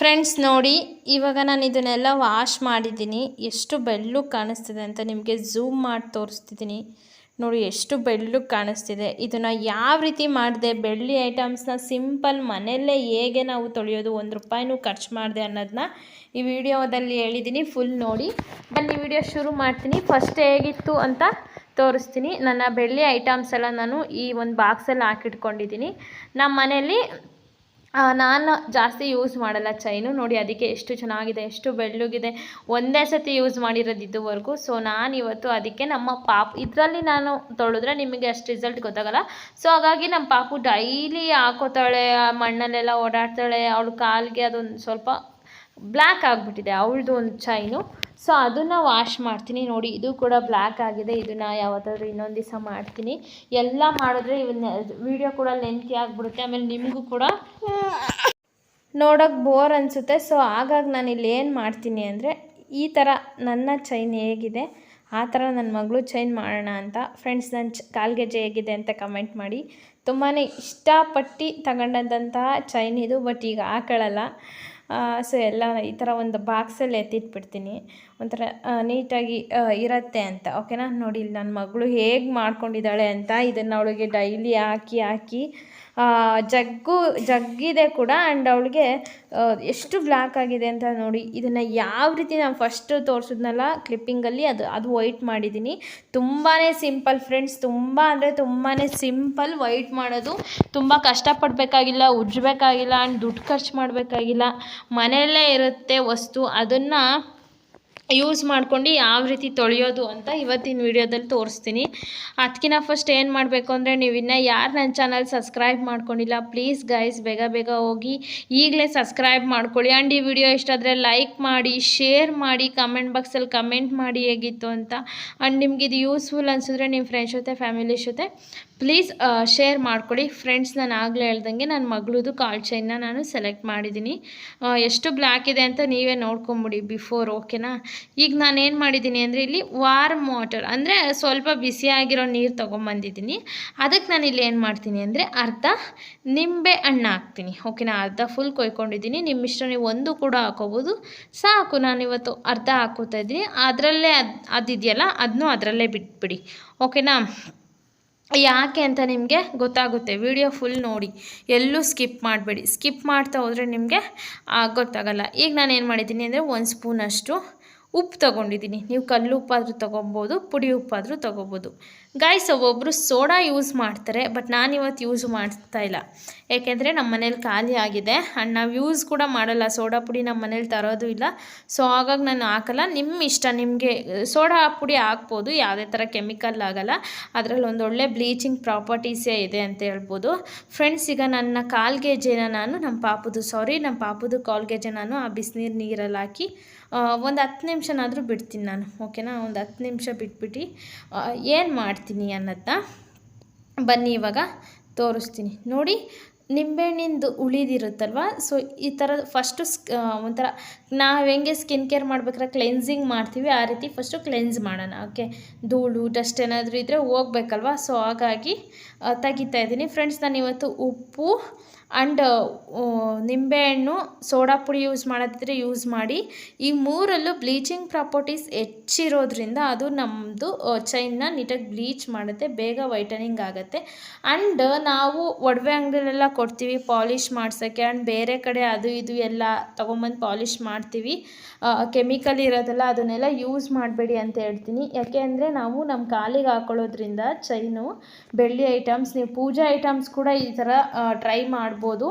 Friends ನೋಡಿ ಇವಾಗ ನಾನು ಇದನ್ನೆಲ್ಲ ವಾಶ್ ಮಾಡಿದ್ದೀನಿ. ಎಷ್ಟು ಬೆಳ್ಳು ಕಾಣಿಸ್ತಿದೆ ಅಂತ ನಿಮಗೆ ಝೂಮ್ ಮಾಡಿ ತೋರಿಸ್ತಿದ್ದೀನಿ. ನೋಡಿ ಎಷ್ಟು ಬೆಳ್ಳು ಕಾಣಿಸ್ತಿದೆ. ಇದನ್ನು ಯಾವ ರೀತಿ ಮಾಡಿದೆ? ಬೆಳ್ಳಿ ಐಟಮ್ಸ್ನ ಸಿಂಪಲ್ ಮನೆಯಲ್ಲೇ ಹೇಗೆ ನಾವು ತೊಳೆಯೋದು? ಒಂದು ರೂಪಾಯಿನೂ ಖರ್ಚು ಮಾಡಿದೆ ಅನ್ನೋದನ್ನ ಈ ವಿಡಿಯೋದಲ್ಲಿ ಹೇಳಿದ್ದೀನಿ. ಫುಲ್ ನೋಡಿ. ಬನ್ನಿ ವಿಡಿಯೋ ಶುರು ಮಾಡ್ತೀನಿ. ಫಸ್ಟ್ ಹೇಗಿತ್ತು ಅಂತ ತೋರಿಸ್ತೀನಿ. ನನ್ನ ಬೆಳ್ಳಿ ಐಟಮ್ಸ್ ಎಲ್ಲ ನಾನು ಈ ಒಂದು ಬಾಕ್ಸಲ್ಲಿ ಹಾಕಿಟ್ಕೊಂಡಿದ್ದೀನಿ. ನಮ್ಮ ಮನೆಯಲ್ಲಿ ಆ, ನಾನು ಜಾಸ್ತಿ ಯೂಸ್ ಮಾಡಲ್ಲ ಚೈನು ನೋಡಿ ಅದಕ್ಕೆ ಎಷ್ಟು ಚೆನ್ನಾಗಿದೆ, ಎಷ್ಟು ಬೆಳ್ಳುಗಿದೆ. ಒಂದೇ ಸತಿ ಯೂಸ್ ಮಾಡಿರೋದು ಇದುವರೆಗೂ. ಸೊ ನಾನು ಇವತ್ತು ಅದಕ್ಕೆ ನಮ್ಮ ಪಾಪು, ಇದರಲ್ಲಿ ನಾನು ತೊಳೆದ್ರೆ ನಿಮಗೆ ಅಷ್ಟು ರಿಸಲ್ಟ್ ಗೊತ್ತಾಗಲ್ಲ. ಸೊ ಹಾಗಾಗಿ ನಮ್ಮ ಪಾಪು ಡೈಲಿ ಹಾಕೋತಾಳೆ ಮಣ್ಣಲ್ಲೆಲ್ಲ ಓಡಾಡ್ತಾಳೆ, ಅವಳು ಕಾಲಿಗೆ ಅದೊಂದು ಸ್ವಲ್ಪ ಬ್ಲ್ಯಾಕ್ ಆಗಿಬಿಟ್ಟಿದೆ, ಅವಳದು ಒಂದು ಚೈನು ಸೊ ಅದನ್ನು ವಾಶ್ ಮಾಡ್ತೀನಿ. ನೋಡಿ, ಇದು ಕೂಡ ಬ್ಲ್ಯಾಕ್ ಆಗಿದೆ. ಇದನ್ನು ಯಾವತ್ತಾದ್ರೂ ಇನ್ನೊಂದು ದಿವಸ ಮಾಡ್ತೀನಿ. ಎಲ್ಲ ಮಾಡಿದ್ರೆ ಇವನ್ನ ವಿಡಿಯೋ ಕೂಡ ಲೆಂತಿ ಆಗಿಬಿಡುತ್ತೆ. ಆಮೇಲೆ ನಿಮಗೂ ಕೂಡ ನೋಡೋಕೆ ಬೋರ್ ಅನಿಸುತ್ತೆ. ಸೊ ಹಾಗಾಗಿ ನಾನು ಇಲ್ಲಿ ಏನು ಮಾಡ್ತೀನಿ ಅಂದರೆ, ಈ ಥರ ನನ್ನ ಚೈನ್ ಹೇಗಿದೆ, ಆ ಥರ ನನ್ನ ಮಗಳು ಚೈನ್ ಮಾಡೋಣ ಅಂತ ಫ್ರೆಂಡ್ಸ್ ನನ್ನ ಚ ಕಾಲ್ಗೆಜ್ಜೆ ಹೇಗಿದೆ ಅಂತ ಕಮೆಂಟ್ ಮಾಡಿ. ತುಂಬಾ ಇಷ್ಟಪಟ್ಟು ತಗೊಂಡಂತಹ ಚೈನ್ ಇದು ಬಟ್ ಈಗ ಹಾಕೊಳ್ಳಲ್ಲ ಸೊ ಎಲ್ಲ ಈ ಥರ ಒಂದು ಬಾಕ್ಸಲ್ಲಿ ಎತ್ತಿಟ್ಬಿಡ್ತೀನಿ. ಒಂಥರ ನೀಟಾಗಿ ಇರತ್ತೆ ಅಂತ ಓಕೆನಾ ನೋಡಿ, ಇಲ್ಲಿ ನನ್ನ ಮಗಳು ಹೇಗೆ ಮಾಡ್ಕೊಂಡಿದ್ದಾಳೆ ಅಂತ ಇದನ್ನು ಅವಳಿಗೆ ಡೈಲಿ ಹಾಕಿ ಹಾಕಿ ಜಗ್ಗು, ಜಗ್ಗಿದೆ ಕೂಡ ಆ್ಯಂಡ್ ಅವಳಿಗೆ ಎಷ್ಟು ಬ್ಲ್ಯಾಕ್ ಆಗಿದೆ ಅಂತ ನೋಡಿ, ಇದನ್ನು ಯಾವ ರೀತಿ ನಾನು ಫಸ್ಟ್ ತೋರಿಸಿದ್ನಲ್ಲ ಕ್ಲಿಪ್ಪಿಂಗಲ್ಲಿ ಅದು ಅದು ವೈಟ್ ಮಾಡಿದ್ದೀನಿ ತುಂಬಾ ಸಿಂಪಲ್ ಫ್ರೆಂಡ್ಸ್ ತುಂಬ ಅಂದರೆ ತುಂಬಾ ಸಿಂಪಲ್ ವೈಟ್ ಮಾಡೋದು. ತುಂಬ ಕಷ್ಟಪಡಬೇಕಾಗಿಲ್ಲ, ಉಜ್ಜಬೇಕಾಗಿಲ್ಲ ಆ್ಯಂಡ್ ದುಡ್ಡು ಖರ್ಚು ಮಾಡಬೇಕಾಗಿಲ್ಲ. ಮನೆಯಲ್ಲೇ ಇರುತ್ತೆ ವಸ್ತು. ಅದನ್ನು ಯೂಸ್ ಮಾಡ್ಕೊಂಡು ಯಾವ ರೀತಿ ತೊಳೆಯೋದು ಅಂತ ಇವತ್ತಿನ ವಿಡಿಯೋದಲ್ಲಿ ತೋರಿಸ್ತೀನಿ. ಅದಕ್ಕಿಂತ ಫಸ್ಟ್ ಏನು ಮಾಡಬೇಕು ಅಂದರೆ ನೀವು ಇನ್ನೂ ಯಾರು ನನ್ನ ಚಾನಲ್ ಸಬ್ಸ್ಕ್ರೈಬ್ ಮಾಡ್ಕೊಂಡಿಲ್ಲ ಪ್ಲೀಸ್ ಗೈಸ್ ಬೇಗ ಬೇಗ ಹೋಗಿ ಈಗಲೇ ಸಬ್ಸ್ಕ್ರೈಬ್ ಮಾಡ್ಕೊಳ್ಳಿ. ಆ್ಯಂಡ್ ಈ ವಿಡಿಯೋ ಇಷ್ಟ ಆದರೆ ಲೈಕ್ ಮಾಡಿ ಶೇರ್ ಮಾಡಿ ಕಮೆಂಟ್ ಬಾಕ್ಸಲ್ಲಿ ಕಮೆಂಟ್ ಮಾಡಿ ಹೇಗಿತ್ತು ಅಂತ. ಆ್ಯಂಡ್ ನಿಮ್ಗೆ ಇದು ಯೂಸ್ಫುಲ್ ಅನಿಸಿದ್ರೆ ನಿಮ್ಮ ಫ್ರೆಂಡ್ಸ್ ಜೊತೆ ಫ್ಯಾಮಿಲಿ ಜೊತೆ ಪ್ಲೀಸ್ ಶೇರ್ ಮಾಡಿಕೊಡಿ. ಫ್ರೆಂಡ್ಸ್ ನಾನು ಆಗಲೇ ಹೇಳ್ದಂಗೆ ನನ್ನ ಮಗಳದು ಕಾಲ್ ಚೈನ್ನ ನಾನು ಸೆಲೆಕ್ಟ್ ಮಾಡಿದ್ದೀನಿ ಎಷ್ಟು ಬ್ಲ್ಯಾಕ್ ಇದೆ ಅಂತ ನೀವೇ ನೋಡ್ಕೊಂಬಿಡಿ ಬಿಫೋರ್ ಓಕೆನಾ ಈಗ ನಾನು ಏನು ಮಾಡಿದ್ದೀನಿ ಅಂದರೆ ಇಲ್ಲಿ ವಾರ್ಮ್ ವಾಟರ್ ಅಂದರೆ ಸ್ವಲ್ಪ ಬಿಸಿಯಾಗಿರೋ ನೀರು ತೊಗೊಂಬಂದಿದ್ದೀನಿ. ಅದಕ್ಕೆ ನಾನು ಇಲ್ಲಿ ಏನು ಮಾಡ್ತೀನಿ ಅಂದರೆ ಅರ್ಧ ನಿಂಬೆ ಹಣ್ಣು ಹಾಕ್ತೀನಿ. ಓಕೆನಾ ಅರ್ಧ ಫುಲ್ ಕೊಯ್ಕೊಂಡಿದ್ದೀನಿ. ನಿಮ್ಮ ಇಷ್ಟ ನೀವು ಒಂದು ಕೂಡ ಹಾಕೋಬೋದು. ಸಾಕು, ನಾನು ಇವತ್ತು ಅರ್ಧ ಹಾಕೋತಾ ಇದ್ದೀನಿ. ಅದರಲ್ಲೇ ಅದು, ಅದಿದೆಯಲ್ಲ ಅದನ್ನೂ ಅದರಲ್ಲೇ ಬಿಟ್ಬಿಡಿ. ಓಕೆನಾ ಯಾಕೆ ಅಂತ ನಿಮಗೆ ಗೊತ್ತಾಗುತ್ತೆ. ವಿಡಿಯೋ ಫುಲ್ ನೋಡಿ. ಎಲ್ಲೂ ಸ್ಕಿಪ್ ಮಾಡಬೇಡಿ. ಸ್ಕಿಪ್ ಮಾಡ್ತಾ ಹೋದರೆ ನಿಮಗೆ ಗೊತ್ತಾಗಲ್ಲ. ಈಗ ನಾನು ಏನು ಮಾಡಿದ್ದೀನಿ ಅಂದರೆ ಒಂದು ಸ್ಪೂನಷ್ಟು ಉಪ್ಪು ತೊಗೊಂಡಿದ್ದೀನಿ. ನೀವು ಕಲ್ಲು ಉಪ್ಪಾದರೂ ತೊಗೊಬೋದು, ಪುಡಿ ಉಪ್ಪಾದರೂ ತೊಗೋಬೋದು. ಗಾಯ್ಸ್ ಒಬ್ಬೊಬ್ಬರು ಸೋಡಾ ಯೂಸ್ ಮಾಡ್ತಾರೆ ಬಟ್ ನಾನು ಇವತ್ತು ಯೂಸ್ ಮಾಡ್ತಾ ಇಲ್ಲ. ಏಕೆಂದರೆ ನಮ್ಮ ಮನೇಲಿ ಖಾಲಿ ಆಗಿದೆ. ಆ್ಯಂಡ್ ನಾವು ಯೂಸ್ ಕೂಡ ಮಾಡಲ್ಲ. ಸೋಡಾ ಪುಡಿ ನಮ್ಮ ಮನೇಲಿ ತರೋದು ಇಲ್ಲ. ಸೊ ಹಾಗಾಗಿ ನಾನು ಹಾಕಲ್ಲ. ನಿಮ್ಮ ಇಷ್ಟ. ನಿಮಗೆ ಸೋಡಾ ಪುಡಿ ಹಾಕ್ಬೋದು. ಯಾವುದೇ ಥರ ಕೆಮಿಕಲ್ ಆಗಲ್ಲ. ಅದರಲ್ಲಿ ಒಂದು ಒಳ್ಳೆ ಬ್ಲೀಚಿಂಗ್ ಪ್ರಾಪರ್ಟೀಸೇ ಇದೆ ಅಂತ ಹೇಳ್ಬೋದು. ಫ್ರೆಂಡ್ಸ್ ಈಗ ನನ್ನ ಕಾಲ್ಗೆಜ್ಜೆನ ನಾನು ನಮ್ಮ ಪಾಪದು ಸಾರಿ ನಮ್ಮ ಪಾಪುದು ಕಾಲ್ಗೆಜ್ಜೆ ನಾನು ಆ ಬಿಸಿನೀರು ನೀರಲ್ಲಿ ಹಾಕಿ ಒಂದು ಹತ್ತು ನಿಮಿಷನಾದರೂ ಬಿಡ್ತೀನಿ ನಾನು, ಓಕೆನಾ? ಒಂದು ಹತ್ತು ನಿಮಿಷ ಬಿಟ್ಬಿಟ್ಟು ಏನು ಮಾಡ್ತೀನಿ ಅನ್ನೋದನ್ನ ಬನ್ನಿ ಇವಾಗ ತೋರಿಸ್ತೀನಿ. ನೋಡಿ ನಿಂಬೆಹಣ್ಣಿಂದು ಉಳಿದಿರುತ್ತಲ್ವ? ಸೊ ಈ ಥರ ಫಸ್ಟು ಸ್ಕ್ ಒಂಥರ ನಾವು ಹೆಂಗೆ ಸ್ಕಿನ್ ಕೇರ್ ಮಾಡ್ಬೇಕಾದ್ರೆ ಕ್ಲೆನ್ಸಿಂಗ್ ಮಾಡ್ತೀವಿ, ಆ ರೀತಿ ಫಸ್ಟು ಕ್ಲೆನ್ಸ್ ಮಾಡೋಣ. ಓಕೆ ಧೂಳು ಡಸ್ಟ್ ಏನಾದರೂ ಇದ್ದರೆ ಹೋಗ್ಬೇಕಲ್ವ? ಸೊ ಹಾಗಾಗಿ ತೆಗಿತಾ ಇದ್ದೀನಿ. ಫ್ರೆಂಡ್ಸ್ ನಾನು ಇವತ್ತು ಉಪ್ಪು ಆ್ಯಂಡ್ ನಿಂಬೆಹಣ್ಣು, ಸೋಡಾ ಪುಡಿ ಯೂಸ್ ಮಾಡೋದಿದ್ರೆ ಯೂಸ್ ಮಾಡಿ, ಈ ಮೂರಲ್ಲೂ ಬ್ಲೀಚಿಂಗ್ ಪ್ರಾಪರ್ಟೀಸ್ ಹೆಚ್ಚಿರೋದ್ರಿಂದ ಅದು ನಮ್ಮದು ಚೈನ್ನ ನೀಟಾಗಿ ಬ್ಲೀಚ್ ಮಾಡುತ್ತೆ, ಬೇಗ ವೈಟನಿಂಗ್ ಆಗುತ್ತೆ. ಆ್ಯಂಡ್ ನಾವು ಒಡವೆ ಅಂಗಡಿಲೆಲ್ಲ ಕೊಡ್ತೀವಿ ಪಾಲಿಷ್ ಮಾಡ್ಸೋಕ್ಕೆ ಆ್ಯಂಡ್ ಬೇರೆ ಕಡೆ ಅದು ಇದು ಎಲ್ಲ ತೊಗೊಂಬಂದು ಪಾಲಿಷ್ ಮಾಡ್ತೀವಿ. ಕೆಮಿಕಲ್ ಇರೋದಲ್ಲ ಅದನ್ನೆಲ್ಲ ಯೂಸ್ ಮಾಡಬೇಡಿ ಅಂತ ಹೇಳ್ತೀನಿ. ಯಾಕೆ ಅಂದರೆ ನಾವು ನಮ್ಮ ಕಾಲಿಗೆ ಹಾಕೊಳ್ಳೋದ್ರಿಂದ ಚೈನು, ಬೆಳ್ಳಿ ಐಟಮ್ಸ್, ನೀವು ಪೂಜಾ ಐಟಮ್ಸ್ ಕೂಡ ಈ ಥರ ಟ್ರೈ ಮಾಡ್ಬೋದು.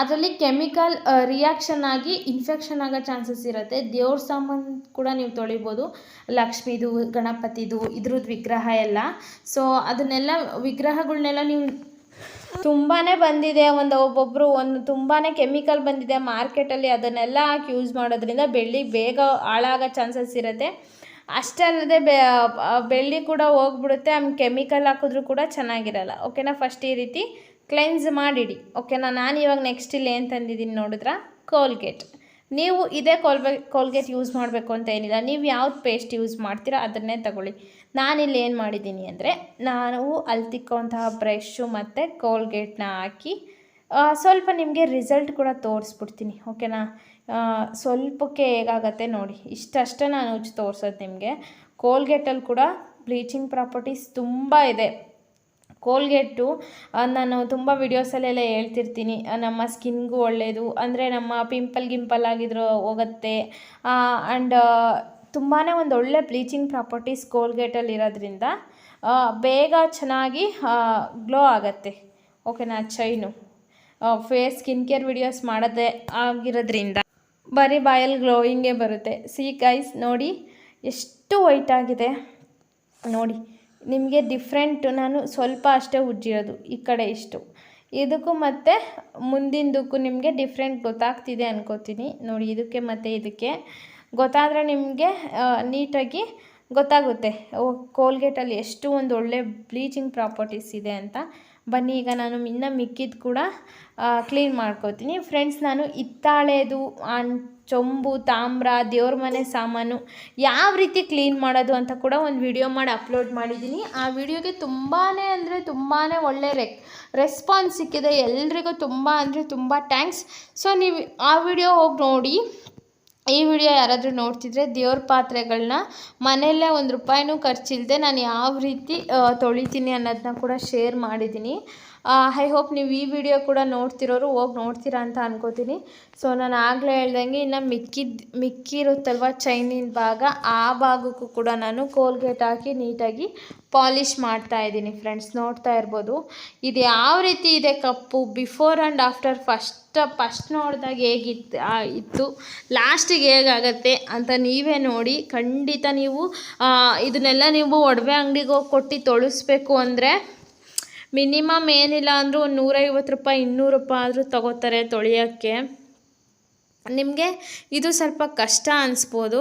ಅದರಲ್ಲಿ ಕೆಮಿಕಲ್ ರಿಯಾಕ್ಷನ್ ಆಗಿ ಇನ್ಫೆಕ್ಷನ್ ಆಗೋ ಚಾನ್ಸಸ್ ಇರುತ್ತೆ. ದೇವ್ರ ಸಾಮಾನು ಕೂಡ ನೀವು ತೊಳಿಬೋದು. ಲಕ್ಷ್ಮಿದು, ಗಣಪತಿದು, ಇದ್ರದ್ದು ವಿಗ್ರಹ ಎಲ್ಲ. ಸೊ, ಅದನ್ನೆಲ್ಲ ವಿಗ್ರಹಗಳನ್ನೆಲ್ಲ ನೀವು ತುಂಬಾ ಬಂದಿದೆ ಒಂದು ಒಬ್ಬೊಬ್ಬರು ಒಂದು ತುಂಬಾ ಕೆಮಿಕಲ್ ಬಂದಿದೆ ಮಾರ್ಕೆಟಲ್ಲಿ ಅದನ್ನೆಲ್ಲ ಹಾಕಿ ಯೂಸ್ ಮಾಡೋದ್ರಿಂದ ಬೆಳ್ಳಿ ಬೇಗ ಹಾಳಾಗೋ ಚಾನ್ಸಸ್ ಇರುತ್ತೆ. ಅಷ್ಟೇ ಅಲ್ಲದೆ ಬೆ ಬೆಳ್ಳಿ ಕೂಡ ಹೋಗ್ಬಿಡುತ್ತೆ, ಆಮೇಲೆ ಕೆಮಿಕಲ್ ಹಾಕಿದ್ರೂ ಕೂಡ ಚೆನ್ನಾಗಿರಲ್ಲ. ಓಕೆನಾ ಫಸ್ಟ್ ಈ ರೀತಿ ಕ್ಲೆನ್ಸ್ ಮಾಡಿಡಿ. ಓಕೆನಾ ನಾನು ಇವಾಗ ನೆಕ್ಸ್ಟ್ ಇಲ್ಲಿ ಏನು ತಂದಿದ್ದೀನಿ ನೋಡಿದ್ರ? ಕೋಲ್ಗೇಟ್ ನೀವು ಇದೇ ಕೋಲ್ಬೆ ಕೋಲ್ಗೇಟ್ ಯೂಸ್ ಮಾಡಬೇಕು ಅಂತ ಏನಿಲ್ಲ. ನೀವು ಯಾವ್ದು ಪೇಸ್ಟ್ ಯೂಸ್ ಮಾಡ್ತೀರಾ ಅದನ್ನೇ ತಗೊಳ್ಳಿ. ನಾನಿಲ್ಲಿ ಏನು ಮಾಡಿದ್ದೀನಿ ಅಂದರೆ ನಾನು ಅಲ್ಲಿ ತಿಕ್ಕೋಂತಹ ಬ್ರಷು ಮತ್ತು ಕೋಲ್ಗೇಟ್ನ ಹಾಕಿ ಸ್ವಲ್ಪ ನಿಮಗೆ ರಿಸಲ್ಟ್ ಕೂಡ ತೋರಿಸ್ಬಿಡ್ತೀನಿ ಓಕೆನಾ ಸ್ವಲ್ಪಕ್ಕೆ ಹೇಗಾಗತ್ತೆ ನೋಡಿ. ಇಷ್ಟಷ್ಟೇ ನಾನು ಉಜ್ಜಿ ತೋರಿಸೋದು ನಿಮಗೆ. ಕೋಲ್ಗೇಟಲ್ಲಿ ಕೂಡ ಬ್ಲೀಚಿಂಗ್ ಪ್ರಾಪರ್ಟೀಸ್ ತುಂಬ ಇದೆ. ಕೋಲ್ಗೇಟು ನಾನು ತುಂಬ ವೀಡಿಯೋಸಲ್ಲೆಲ್ಲ ಹೇಳ್ತಿರ್ತೀನಿ. ನಮ್ಮ ಸ್ಕಿನ್ಗೂ ಒಳ್ಳೆಯದು ಅಂದರೆ ನಮ್ಮ ಪಿಂಪಲ್ ಗಿಂಪಲ್ ಆಗಿದ್ರೂ ಹೋಗುತ್ತೆ. ಆ್ಯಂಡ್ ತುಂಬಾ ಒಂದು ಒಳ್ಳೆ ಬ್ಲೀಚಿಂಗ್ ಪ್ರಾಪರ್ಟೀಸ್ ಕೋಲ್ಗೇಟಲ್ಲಿ ಇರೋದ್ರಿಂದ ಬೇಗ ಚೆನ್ನಾಗಿ ಗ್ಲೋ ಆಗುತ್ತೆ. ಓಕೆನಾ chain. Face skin care videos ಮಾಡೋದೇ ಆಗಿರೋದ್ರಿಂದ ಬರೀ ಬಾಯಲ್ಲಿ ಗ್ಲೋಯಿಂಗೇ ಬರುತ್ತೆ. ಸಿ ಗೈಸ್ ನೋಡಿ, ಎಷ್ಟು ವೈಟ್ ಆಗಿದೆ. ನೋಡಿ. ನಿಮಗೆ ಡಿಫ್ರೆಂಟ್ ನಾನು ಸ್ವಲ್ಪ ಅಷ್ಟೇ ಉಜ್ಜಿರೋದು ಈ ಕಡೆ ಇಷ್ಟು. ಇದಕ್ಕೂ ಮತ್ತು ಮುಂದಿಂದಕ್ಕೂ ನಿಮಗೆ ಡಿಫ್ರೆಂಟ್ ಗೊತ್ತಾಗ್ತಿದೆ ಅನ್ಕೋತೀನಿ. ನೋಡಿ, ಇದಕ್ಕೆ ಮತ್ತು ಇದಕ್ಕೆ. ಗೊತ್ತಾದರೆ ನಿಮಗೆ ನೀಟಾಗಿ ಗೊತ್ತಾಗುತ್ತೆ. ಕೋಲ್ಗೇಟಲ್ಲಿ ಎಷ್ಟು ಒಂದು ಒಳ್ಳೆ ಬ್ಲೀಚಿಂಗ್ ಪ್ರಾಪರ್ಟೀಸ್ ಇದೆ ಅಂತ. ಬನ್ನಿ, ಈಗ ನಾನು ಇನ್ನೂ ಮಿಕ್ಕಿದ್ದು ಕೂಡ ಕ್ಲೀನ್ ಮಾಡ್ಕೋತೀನಿ. ಫ್ರೆಂಡ್ಸ್ ನಾನು ಇತ್ತಾಳೆದು ಅನ್ ಚೊಂಬು, ತಾಮ್ರ, ದೇವ್ರ ಮನೆ ಸಾಮಾನು ಯಾವ ರೀತಿ ಕ್ಲೀನ್ ಮಾಡೋದು ಅಂತ ಕೂಡ ಒಂದು ವಿಡಿಯೋ ಮಾಡಿ ಅಪ್ಲೋಡ್ ಮಾಡಿದ್ದೀನಿ. ಆ ವಿಡಿಯೋಗೆ ತುಂಬಾ ಅಂದರೆ ತುಂಬಾ ಒಳ್ಳೆ ರೆಕ್ ರೆಸ್ಪಾನ್ಸ್ ಸಿಕ್ಕಿದೆ. ಎಲ್ರಿಗೂ ತುಂಬ ಅಂದರೆ ತುಂಬ ಥ್ಯಾಂಕ್ಸ್ ಸೊ ನೀವು ಆ ವಿಡಿಯೋ ಹೋಗಿ ನೋಡಿ. ಈ ವಿಡಿಯೋ ಯಾರಾದರೂ ನೋಡ್ತಿದ್ರೆ ದೇವ್ರ ಪಾತ್ರೆಗಳನ್ನ ಮನೆಯಲ್ಲೇ ಒಂದು ರೂಪಾಯಿನೂ ಖರ್ಚಿಲ್ಲದೆ ನಾನು ಯಾವ ರೀತಿ ತೊಳಿತೀನಿ ಅನ್ನೋದನ್ನ ಕೂಡ ಶೇರ್ ಮಾಡಿದ್ದೀನಿ. ಐ ಹೋಪ್ ನೀವು ಈ ವಿಡಿಯೋ ಕೂಡ ನೋಡ್ತಿರೋರು ಹೋಗಿ ನೋಡ್ತೀರಾ ಅಂತ ಅನ್ಕೋತೀನಿ. ಸೊ ನಾನು ಆಗಲೇ ಹೇಳ್ದಂಗೆ ಇನ್ನು ಮಿಕ್ಕಿದ್ದು ಮಿಕ್ಕಿರುತ್ತಲ್ವ ಚೈನಿನ ಭಾಗ, ಆ ಭಾಗಕ್ಕೂ ಕೂಡ ನಾನು ಕೋಲ್ಗೇಟ್ ಹಾಕಿ ನೀಟಾಗಿ ಪಾಲಿಷ್ ಮಾಡ್ತಾ ಇದ್ದೀನಿ ಫ್ರೆಂಡ್ಸ್ ನೋಡ್ತಾ ಇರ್ಬೋದು. ಇದು ಯಾವ ರೀತಿ ಇದೆ ಕಪ್ಪು? Before and after first first ನೋಡಿದಾಗ ಹೇಗಿತ್ತು ಇತ್ತು? ಲಾಸ್ಟಿಗೆ ಹೇಗಾಗತ್ತೆ ಅಂತ ನೀವೇ ನೋಡಿ. ಖಂಡಿತ ನೀವು ಇದನ್ನೆಲ್ಲ ನೀವು ಒಡವೆ ಅಂಗಡಿಗೆ ಹೋಗಿ ಕೊಟ್ಟು ತೊಳಿಸ್ಬೇಕು ಅಂದರೆ ಮಿನಿಮಮ್ ಏನಿಲ್ಲ ಅಂದರೂ ಒಂದು ನೂರೈವತ್ತು ರೂಪಾಯಿ ಇನ್ನೂರು ರೂಪಾಯಿ ಆದರೂ ತಗೋತಾರೆ ತೊಳೆಯೋಕ್ಕೆ. ನಿಮಗೆ ಇದು ಸ್ವಲ್ಪ ಕಷ್ಟ ಅನಿಸ್ಬೋದು.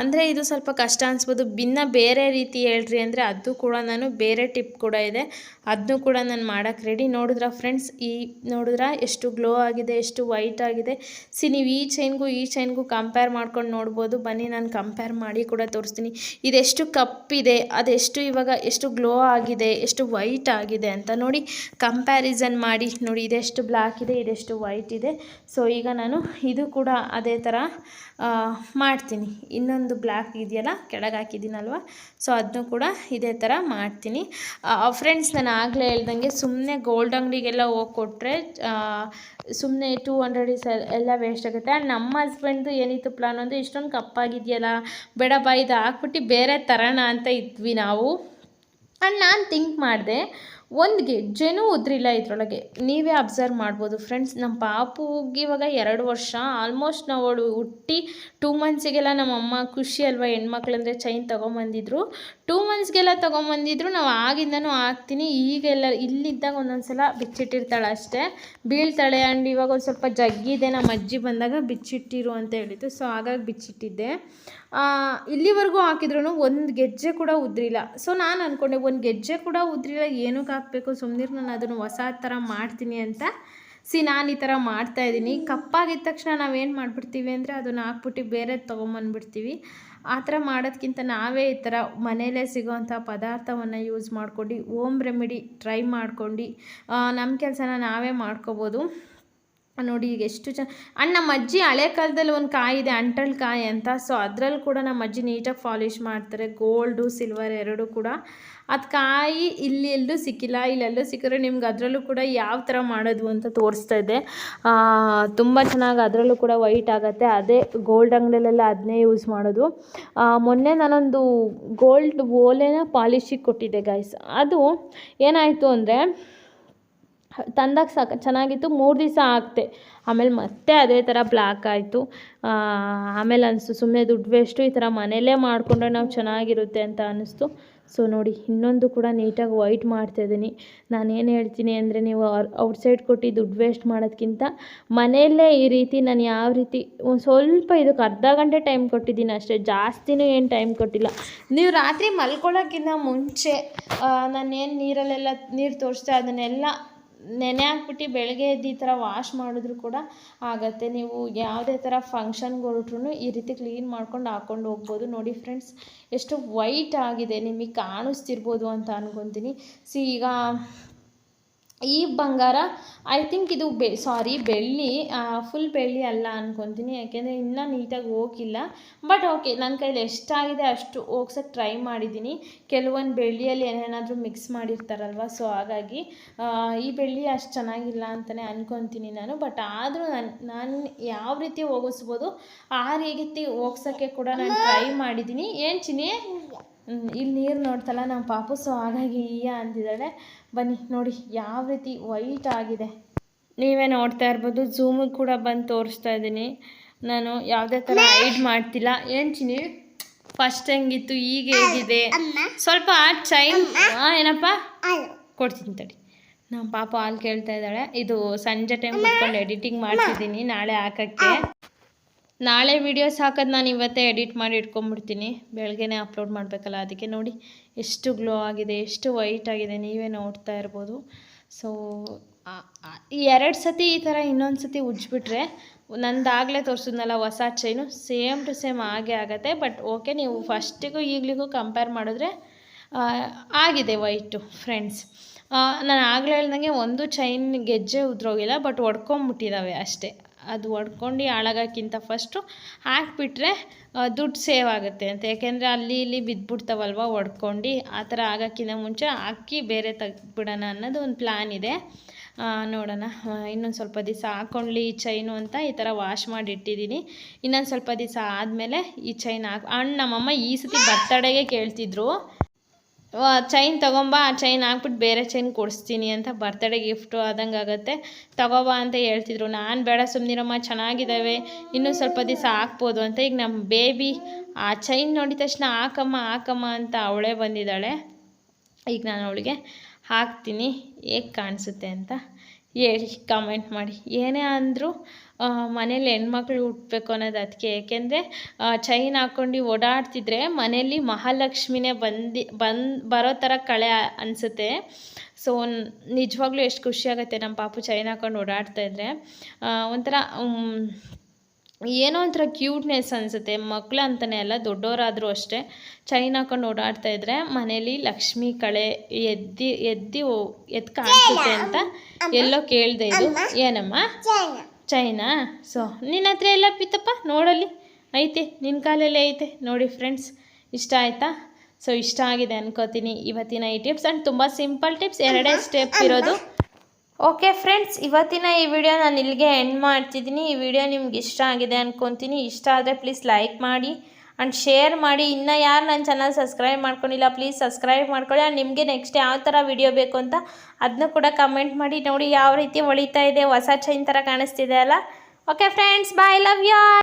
ಅಂದರೆ ಇದು ಸ್ವಲ್ಪ ಕಷ್ಟ ಅನಿಸ್ಬೋದು. ಭಿನ್ನ ಬೇರೆ ರೀತಿ ಹೇಳ್ರಿ ಅಂದರೆ ಅದು ಕೂಡ ನಾನು ಬೇರೆ ಟಿಪ್ ಕೂಡ ಇದೆ. ಅದನ್ನು ಕೂಡ ನಾನು ಮಾಡೋಕ್ಕೆ ರೆಡಿ ನೋಡಿದ್ರಾ ಫ್ರೆಂಡ್ಸ್ ಈ ನೋಡಿದ್ರಾ ಎಷ್ಟು ಗ್ಲೋ ಆಗಿದೆ, ಎಷ್ಟು ವೈಟ್ ಆಗಿದೆ? ಸಿ, ನೀವು ಈ ಚೈನ್ಗೂ ಈ ಚೈನ್ಗೂ ಕಂಪೇರ್ ಮಾಡ್ಕೊಂಡು ನೋಡ್ಬೋದು. ಬನ್ನಿ, ನಾನು ಕಂಪೇರ್ ಮಾಡಿ ಕೂಡ ತೋರಿಸ್ತೀನಿ. ಇದೆಷ್ಟು ಕಪ್ಪಿದೆ ಅದೆಷ್ಟು ಇವಾಗ ಎಷ್ಟು ಗ್ಲೋ ಆಗಿದೆ, ಎಷ್ಟು ವೈಟ್ ಆಗಿದೆ ಅಂತ ನೋಡಿ ಕಂಪ್ಯಾರಿಸನ್ ಮಾಡಿ. ನೋಡಿ, ಇದೆಷ್ಟು ಬ್ಲ್ಯಾಕ್ ಇದೆ, ಇದೆಷ್ಟು ವೈಟ್ ಇದೆ. ಸೊ ಈಗ ನಾನು ಇದು ಕೂಡ ಅದೇ ಥರ ಮಾಡ್ತೀನಿ. ಇನ್ನೊಂದು ಬ್ಲ್ಯಾಕ್ ಇದೆಯಲ್ಲ, ಕೆಳಗೆ ಹಾಕಿದ್ದೀನಲ್ವ? ಸೊ ಅದನ್ನು ಕೂಡ ಇದೇ ಥರ ಮಾಡ್ತೀನಿ. ಫ್ರೆಂಡ್ಸ್ ನಾನು ಆಗಲೇ ಹೇಳ್ದಂಗೆ ಸುಮ್ಮನೆ ಗೋಲ್ಡ್ ಅಂಗಡಿಗೆಲ್ಲ ಹೋಗಿ ಕೊಟ್ಟರೆ ಸುಮ್ಮನೆ ಟೂ ಹಂಡ್ರೆಡ್ ಇಸ್ ಎಲ್ಲ ವೇಸ್ಟ್ ಆಗುತ್ತೆ. ಆ್ಯಂಡ್ ನಮ್ಮ ಹಸ್ಬೆಂಡ್ದು ಏನಿತ್ತು ಪ್ಲಾನ್ ಅಂದರೆ, ಇಷ್ಟೊಂದು ಕಪ್ಪಾಗಿದೆಯಲ್ಲ, ಬೇಡ ಇದು ಹಾಕ್ಬಿಟ್ಟು ಬೇರೆ ತರೋಣ ಅಂತ ಇದ್ವಿ ನಾವು. ಆ್ಯಂಡ್ ನಾನು ಥಿಂಕ್ ಮಾಡಿದೆ ಒಂದು ಜೇನು ಉದ್ರಿಲ್ಲ ಇದರೊಳಗೆ, ನೀವೇ ಅಬ್ಸರ್ವ್ ಮಾಡ್ಬೋದು ಫ್ರೆಂಡ್ಸ್ ನಮ್ಮ ಪಾಪುಗೆ ಇವಾಗ ಎರಡು ವರ್ಷ ಆಲ್ಮೋಸ್ಟ್ ನಾವು ಅವಳು ಹುಟ್ಟಿ ಟೂ ಮಂತ್ಸಿಗೆಲ್ಲ ನಮ್ಮಮ್ಮ ಖುಷಿ ಅಲ್ವಾ, ಹೆಣ್ಮಕ್ಳಂದ್ರೆ ಚೈನ್ ತೊಗೊಂಬಂದಿದ್ರು. ಟೂ ಮಂತ್ಸ್ಗೆಲ್ಲ ತೊಗೊಂಬಂದಿದ್ರು, ನಾವು ಆಗಿಂದನೂ ಹಾಕ್ತೀನಿ ಈಗೆಲ್ಲ ಇಲ್ಲಿದ್ದಾಗ ಒಂದೊಂದು ಸಲ ಬಿಚ್ಚಿಟ್ಟಿರ್ತಾಳೆ ಅಷ್ಟೇ. ಬೀಳ್ತಾಳೆ ಆ್ಯಂಡ್ ಇವಾಗ ಒಂದು ಸ್ವಲ್ಪ ಜಗ್ಗಿದೆ ನಮ್ಮ ಅಜ್ಜಿ ಬಂದಾಗ ಬಿಚ್ಚಿಟ್ಟಿರು ಅಂತ ಹೇಳಿದ್ದು ಸೊ ಹಾಗಾಗಿ ಬಿಚ್ಚಿಟ್ಟಿದ್ದೆ. ಇಲ್ಲಿವರೆಗೂ ಹಾಕಿದ್ರು ಒಂದು ಗೆಜ್ಜೆ ಕೂಡ ಉದ್ರಿಲ್ಲ. ಸೊ ನಾನು ಅಂದ್ಕೊಂಡೆ ಒಂದು ಗೆಜ್ಜೆ ಕೂಡ ಉದ್ರಿಲ್ಲ, ಏನಕ್ಕೆ ಹಾಕಬೇಕು? ಸುಮ್ಮನೆ ನಾನು ಅದನ್ನು ಹೊಸ ಥರ ಮಾಡ್ತೀನಿ ಅಂತ. ಸಿ ನಾನು ಈ ಥರ ಮಾಡ್ತಾ ಇದ್ದೀನಿ. ಕಪ್ಪಾಗಿದ್ದ ತಕ್ಷಣ ನಾವೇನು ಮಾಡಿಬಿಡ್ತೀವಿ ಅಂದರೆ ಅದನ್ನು ಹಾಕ್ಬಿಟ್ಟು ಬೇರೆ ತೊಗೊಂಬಂದ್ಬಿಡ್ತೀವಿ. ಆ ಥರ ಮಾಡೋದ್ಕಿಂತ ನಾವೇ ಈ ಥರ ಮನೆಯಲ್ಲೇ ಸಿಗೋವಂಥ ಪದಾರ್ಥವನ್ನು ಯೂಸ್ ಮಾಡ್ಕೊಂಡು ಓಮ್ ರೆಮಿಡಿ ಟ್ರೈ ಮಾಡ್ಕೊಂಡು ನಮ್ಮ ಕೆಲಸನ ನಾವೇ ಮಾಡ್ಕೋಬೋದು. ನೋಡಿ, ಈಗ ಎಷ್ಟು ಚ, ಅಣ್ಣ, ನಮ್ಮ ಅಜ್ಜಿ ಹಳೆ ಕಾಲದಲ್ಲಿ ಒಂದು ಕಾಯಿ ಇದೆ ಅಂಟಲ್ ಕಾಯಿ ಅಂತ. ಸೊ ಅದರಲ್ಲಿ ಕೂಡ ನಮ್ಮ ಅಜ್ಜಿ ನೀಟಾಗಿ ಪಾಲಿಷ್ ಮಾಡ್ತಾರೆ. ಗೋಲ್ಡು ಸಿಲ್ವರ್ ಎರಡೂ ಕೂಡ. ಅದು ಕಾಯಿ ಇಲ್ಲಿ ಎಲ್ಲೂ ಸಿಕ್ಕಿಲ್ಲ ಇಲ್ಲೆಲ್ಲೂ ಸಿಕ್ಕಿದ್ರೆ ನಿಮ್ಗೆ ಅದರಲ್ಲೂ ಕೂಡ ಯಾವ ಥರ ಮಾಡೋದು ಅಂತ ತೋರಿಸ್ತಾ ಇದೆ. ತುಂಬ ಚೆನ್ನಾಗಿ ಅದರಲ್ಲೂ ಕೂಡ ವೈಟ್ ಆಗುತ್ತೆ. ಅದೇ ಗೋಲ್ಡ್ ಅಂಗಡಿಯಲ್ಲೆಲ್ಲ ಅದನ್ನೇ ಯೂಸ್ ಮಾಡೋದು. ಮೊನ್ನೆ ನಾನೊಂದು ಗೋಲ್ಡ್ ಓಲೆನ ಪಾಲಿಶಿಗೆ ಕೊಟ್ಟಿದ್ದೆ ಗಾಯ್ಸ್ ಅದು ಏನಾಯಿತು ಅಂದರೆ ತಂದಾಗ ಸಾಕು, ಚೆನ್ನಾಗಿತ್ತು, ಮೂರು ದಿವಸ ಆಗ್ತೆ. ಆಮೇಲೆ ಮತ್ತೆ ಅದೇ ಥರ ಬ್ಲ್ಯಾಕ್ ಆಯಿತು. ಆಮೇಲೆ ಅನಿಸ್ತು ಸುಮ್ಮನೆ ದುಡ್ಡು ವೇಸ್ಟು ಈ ಥರ ಮನೆಯಲ್ಲೇ ಮಾಡಿಕೊಂಡ್ರೆ ನಾವು ಚೆನ್ನಾಗಿರುತ್ತೆ ಅಂತ ಅನ್ನಿಸ್ತು ಸೊ ನೋಡಿ, ಇನ್ನೊಂದು ಕೂಡ ನೀಟಾಗಿ ವೈಟ್ ಮಾಡ್ತಾಯಿದ್ದೀನಿ ನಾನೇನು ಹೇಳ್ತೀನಿ ಅಂದರೆ ನೀವು ಔಟ್ಸೈಡ್ ಕೊಟ್ಟು ದುಡ್ಡು ವೇಸ್ಟ್ ಮಾಡೋದ್ಕಿಂತ ಮನೆಯಲ್ಲೇ ಈ ರೀತಿ ನಾನು ಯಾವ ರೀತಿ, ಒಂದು ಸ್ವಲ್ಪ ಇದಕ್ಕೆ ಅರ್ಧ ಗಂಟೆ ಟೈಮ್ ಕೊಟ್ಟಿದ್ದೀನಿ ಅಷ್ಟೇ, ಜಾಸ್ತಿನೂ ಏನು ಟೈಮ್ ಕೊಟ್ಟಿಲ್ಲ. ನೀವು ರಾತ್ರಿ ಮಲ್ಕೊಳ್ಳೋಕ್ಕಿಂತ ಮುಂಚೆ ನಾನೇನು ನೀರಲ್ಲೆಲ್ಲ, ನೀರು ತೋರಿಸ್ತಾ ಅದನ್ನೆಲ್ಲ ನೆನೆ ಹಾಕ್ಬಿಟ್ಟು ಬೆಳಗ್ಗೆ ಎದ್ದು ಈ ಥರ ವಾಶ್ ಮಾಡಿದ್ರು ಕೂಡ ಆಗುತ್ತೆ. ನೀವು ಯಾವುದೇ ಥರ ಫಂಕ್ಷನ್ಗೆ ಹೊರಟ್ರು ಈ ರೀತಿ ಕ್ಲೀನ್ ಮಾಡ್ಕೊಂಡು ಹಾಕ್ಕೊಂಡು ಹೋಗ್ಬೋದು. ನೋಡಿ ಫ್ರೆಂಡ್ಸ್, ಎಷ್ಟು ವೈಟ್ ಆಗಿದೆ. ನಿಮಗೆ ಕಾಣಿಸ್ತಿರ್ಬೋದು ಅಂತ ಅನ್ಕೊತೀನಿ. ಸಿ ಈಗ ಈ ಬಂಗಾರ ಐ ಥಿಂಕ್ ಇದು ಬೆ ಸಾರಿ ಬೆಳ್ಳಿ ಫುಲ್ ಬೆಳ್ಳಿ ಅಲ್ಲ ಅನ್ಕೊತೀನಿ, ಯಾಕೆಂದರೆ ಇನ್ನೂ ನೀಟಾಗಿ ಹೋಗಿಲ್ಲ. ಬಟ್ ಓಕೆ ನನ್ನ ಕೈಲಿ ಎಷ್ಟಾಗಿದೆ ಅಷ್ಟು ಹೋಗ್ಸೋಕ್ಕೆ ಟ್ರೈ ಮಾಡಿದ್ದೀನಿ. ಕೆಲವೊಂದು ಬೆಳ್ಳಿಯಲ್ಲಿ ಏನೇನಾದರೂ ಮಿಕ್ಸ್ ಮಾಡಿರ್ತಾರಲ್ವ ಸೊ ಹಾಗಾಗಿ ಈ ಬೆಳ್ಳಿ ಅಷ್ಟು ಚೆನ್ನಾಗಿಲ್ಲ ಅಂತಲೇ ಅಂದ್ಕೊತೀನಿ ನಾನು. ಬಟ್ ಆದರೂ ನಾನು ನಾನು ಯಾವ ರೀತಿ ಹೋಗಿಸ್ಬೋದು, ಆ ರೀತಿ ಹೋಗ್ಸೋಕ್ಕೆ ಕೂಡ ನಾನು ಟ್ರೈ ಮಾಡಿದ್ದೀನಿ. ಏನು ಚಿನಿ ಇಲ್ಲಿ ನೀರು ನೋಡ್ತಲ್ಲ ನಮ್ಮ ಪಾಪು ಸೊ ಹಾಗಾಗಿ ಈಯ ಅಂತಿದ್ದಾಳೆ. ಬನ್ನಿ ನೋಡಿ ಯಾವ ರೀತಿ ವೈಟ್ ಆಗಿದೆ. ನೀವೇ ನೋಡ್ತಾ ಇರ್ಬೋದು ಝೂಮಿಗೆ ಕೂಡ ಬಂದು ತೋರಿಸ್ತಾ ಇದ್ದೀನಿ. ನಾನು ಯಾವುದೇ ಥರ ಐಡ್ ಮಾಡ್ತಿಲ್ಲ. ಏನು ಚಿನಿ ಫಸ್ಟ್ ಹೆಂಗಿತ್ತು ಈಗ ಹೇಗಿದೆ? ಸ್ವಲ್ಪ ಚೈನ್ ಏನಪ್ಪ? ಕೊಡ್ತೀನಿ ತಡಿ. ನಮ್ಮ ಪಾಪ ಹಾಲು ಕೇಳ್ತಾ ಇದ್ದಾಳೆ. ಇದು ಸಂಜೆ ಟೈಮ್ ಕುತ್ಕೊಂಡು ಎಡಿಟಿಂಗ್ ಮಾಡ್ತಿದ್ದೀನಿ ನಾಳೆ ಹಾಕೋಕ್ಕೆ. ನಾಳೆ ವೀಡಿಯೋಸ್ ಹಾಕೋದು ನಾನು ಇವತ್ತೇ ಎಡಿಟ್ ಮಾಡಿ ಇಟ್ಕೊಂಡ್ಬಿಡ್ತೀನಿ ಬೆಳಗ್ಗೆನೇ ಅಪ್ಲೋಡ್ ಮಾಡಬೇಕಲ್ಲ, ಅದಕ್ಕೆ ನೋಡಿ ಎಷ್ಟು ಗ್ಲೋ ಆಗಿದೆ, ಎಷ್ಟು ವೈಟ್ ಆಗಿದೆ, ನೀವೇ ನೋಡ್ತಾ ಇರ್ಬೋದು. ಸೊ ಎರಡು ಸತಿ ಈ ಥರ ಇನ್ನೊಂದು ಸತಿ ಉಜ್ಜಿಬಿಟ್ರೆ ನಂದಾಗಲೇ ತೋರಿಸಿದ್ನಲ್ಲ ಹೊಸ ಚೈನು ಸೇಮ್ ಟು ಸೇಮ್ ಆಗೇ ಆಗುತ್ತೆ. ಬಟ್ ಓಕೆ ನೀವು ಫಸ್ಟಿಗೂ ಈಗಲಿಗೂ ಕಂಪೇರ್ ಮಾಡಿದ್ರೆ ಆಗಿದೆ ವೈಟು ಫ್ರೆಂಡ್ಸ್ ನಾನು ಆಗಲೇ ಹೇಳ್ದಂಗೆ ಒಂದು ಚೈನ್ ಗೆಜ್ಜೆ ಉದ್ರೋಗಿಲ್ಲ ಬಟ್ ಒಡ್ಕೊಂಬಿಟ್ಟಿದ್ದಾವೆ ಅಷ್ಟೇ. ಅದು ಒಡ್ಕೊಂಡು ಹಾಳಾಗೋಕ್ಕಿಂತ ಫಸ್ಟು ಹಾಕಿಬಿಟ್ರೆ ದುಡ್ಡು ಸೇವ್ ಆಗುತ್ತೆ ಅಂತ. ಯಾಕೆಂದರೆ ಅಲ್ಲಿ ಇಲ್ಲಿ ಬಿದ್ದುಬಿಡ್ತಾವಲ್ವ ಒಡ್ಕೊಂಡು. ಆ ಥರ ಆಗೋಕ್ಕಿಂತ ಮುಂಚೆ ಅಕ್ಕಿ ಬೇರೆ ತೆಗ್ದುಬಿಡೋಣ ಅನ್ನೋದು ಒಂದು ಪ್ಲ್ಯಾನ್ ಇದೆ. ನೋಡೋಣ. ಇನ್ನೊಂದು ಸ್ವಲ್ಪ ದಿವಸ ಹಾಕ್ಕೊಳ್ಳಿ ಈ ಚೈನು ಅಂತ ಈ ಥರ ವಾಶ್ ಮಾಡಿ ಇಟ್ಟಿದ್ದೀನಿ. ಇನ್ನೊಂದು ಸ್ವಲ್ಪ ದಿವಸ ಆದಮೇಲೆ ಈ ಚೈನ್ ಹಾಕಿ ಅಣ್ಣ ನಮ್ಮಮ್ಮ ಈ ಸತಿ ಬರ್ತಡೆಗೆ ಕೇಳ್ತಿದ್ರು. ಚೈನ್ ತಗೊಂಬಾ, ಆ ಚೈನ್ ಹಾಕ್ಬಿಟ್ಟು ಬೇರೆ ಚೈನ್ ಕೊಡಿಸ್ತೀನಿ ಅಂತ ಬರ್ತಡೇ ಗಿಫ್ಟು ಆದಂಗೆ ಆಗುತ್ತೆ. ತಗೋಬಾ ಅಂತ ಹೇಳ್ತಿದ್ರು. ನಾನು ಬೇಡ ಸುಮ್ಮನಿರಮ್ಮ ಚೆನ್ನಾಗಿದ್ದಾವೆ ಇನ್ನೂ ಸ್ವಲ್ಪ ದಿವಸ ಹಾಕ್ಬೋದು ಅಂತ. ಈಗ ನಮ್ಮ ಬೇಬಿ ಆ ಚೈನ್ ನೋಡಿದ ತಕ್ಷಣ ಹಾಕಮ್ಮ ಹಾಕಮ್ಮ ಅಂತ ಅವಳೇ ಬಂದಿದ್ದಾಳೆ. ಈಗ ನಾನು ಅವಳಿಗೆ ಹಾಕ್ತೀನಿ. ಹೇಗೆ ಕಾಣಿಸುತ್ತೆ ಅಂತ ಹೇಳಿ ಕಮೆಂಟ್ ಮಾಡಿ. ಏನೇ ಅಂದರೂ ಮನೇಲಿ ಹೆಣ್ಮಕ್ಳು ಹುಟ್ಟಬೇಕು ಅನ್ನೋದು ಅದಕ್ಕೆ ಏಕೆಂದರೆ ಚೈನ್ ಹಾಕ್ಕೊಂಡು ಓಡಾಡ್ತಿದ್ರೆ ಮನೇಲಿ ಮಹಾಲಕ್ಷ್ಮಿನೇ ಬಂದು ಬಂದು ಬರೋ ಥರ ಕಳೆ ಅನಿಸುತ್ತೆ. ಸೊ ನಿಜವಾಗ್ಲೂ ಎಷ್ಟು ಖುಷಿ ಆಗುತ್ತೆ ನಮ್ಮ ಪಾಪು ಚೈನ್ ಹಾಕೊಂಡು ಓಡಾಡ್ತಾ ಇದ್ರೆ. ಒಂಥರ ಏನೋ ಒಂಥರ ಕ್ಯೂಟ್ನೆಸ್ ಅನಿಸುತ್ತೆ. ಮಕ್ಳು ಅಂತಲೇ ಅಲ್ಲ ದೊಡ್ಡವರಾದರೂ ಅಷ್ಟೇ ಚೈನ್ ಹಾಕೊಂಡು ಓಡಾಡ್ತಾ ಇದ್ರೆ ಮನೇಲಿ ಲಕ್ಷ್ಮಿ ಕಳೆ ಎದ್ದಿ ಎದ್ದಿ ಎದ್ದು ಕಾಣಿಸುತ್ತೆ ಅಂತ ಎಲ್ಲೋ ಕೇಳಿದೆ ಇದು. ಏನಮ್ಮ? ಚೈನಾ? ಸೊ, ನಿನ್ನ ಹತ್ರ ಎಲ್ಲ ಪಿತ್ತಪ್ಪ? ನೋಡಲ್ಲಿ. ಐತೆ ನಿನ್ನ ಕಾಲಲ್ಲೇ ಐತೆ. ನೋಡಿ ಫ್ರೆಂಡ್ಸ್, ಇಷ್ಟ ಆಯಿತಾ? ಸೊ, ಇಷ್ಟ ಆಗಿದೆ ಅನ್ಕೋತೀನಿ. ಇವತ್ತಿನ ಈ ಟಿಪ್ಸ್ ಆ್ಯಂಡ್ ತುಂಬ ಸಿಂಪಲ್ ಟಿಪ್ಸ್, ಎರಡೇ ಸ್ಟೆಪ್ ಇರೋದು. ಓಕೆ ಫ್ರೆಂಡ್ಸ್, ಇವತ್ತಿನ ಈ ವಿಡಿಯೋ ನಾನು ಇಲ್ಲಿಗೆ ಎಂಡ್ ಮಾಡ್ತಿದ್ದೀನಿ. ಈ ವಿಡಿಯೋ ನಿಮ್ಗೆ ಇಷ್ಟ ಆಗಿದೆ ಅನ್ಕೊತೀನಿ. ಇಷ್ಟ ಆದರೆ ಪ್ಲೀಸ್ ಲೈಕ್ ಮಾಡಿ. ಆ್ಯಂಡ್ ಶೇರ್ ಮಾಡಿ. ಇನ್ನು ಯಾರು ನನ್ನ ಚಾನಲ್ ಸಬ್ಸ್ಕ್ರೈಬ್ ಮಾಡ್ಕೊಂಡಿಲ್ಲ ಪ್ಲೀಸ್ ಸಬ್ಸ್ಕ್ರೈಬ್ ಮಾಡ್ಕೊಳ್ಳಿ. ಆ್ಯಂಡ್ ನಿಮಗೆ ನೆಕ್ಸ್ಟ್ ಯಾವ ಥರ ವಿಡಿಯೋ ಬೇಕು ಅಂತ ಅದನ್ನು ಕೂಡ ಕಮೆಂಟ್ ಮಾಡಿ. ನೋಡಿ ಯಾವ ರೀತಿ ಹೊಳಿತಾ ಇದೆ, ಹೊಸ ಚೈನ್ ಥರ ಕಾಣಿಸ್ತಿದೆ ಅಲ್ಲ? Okay friends bye love you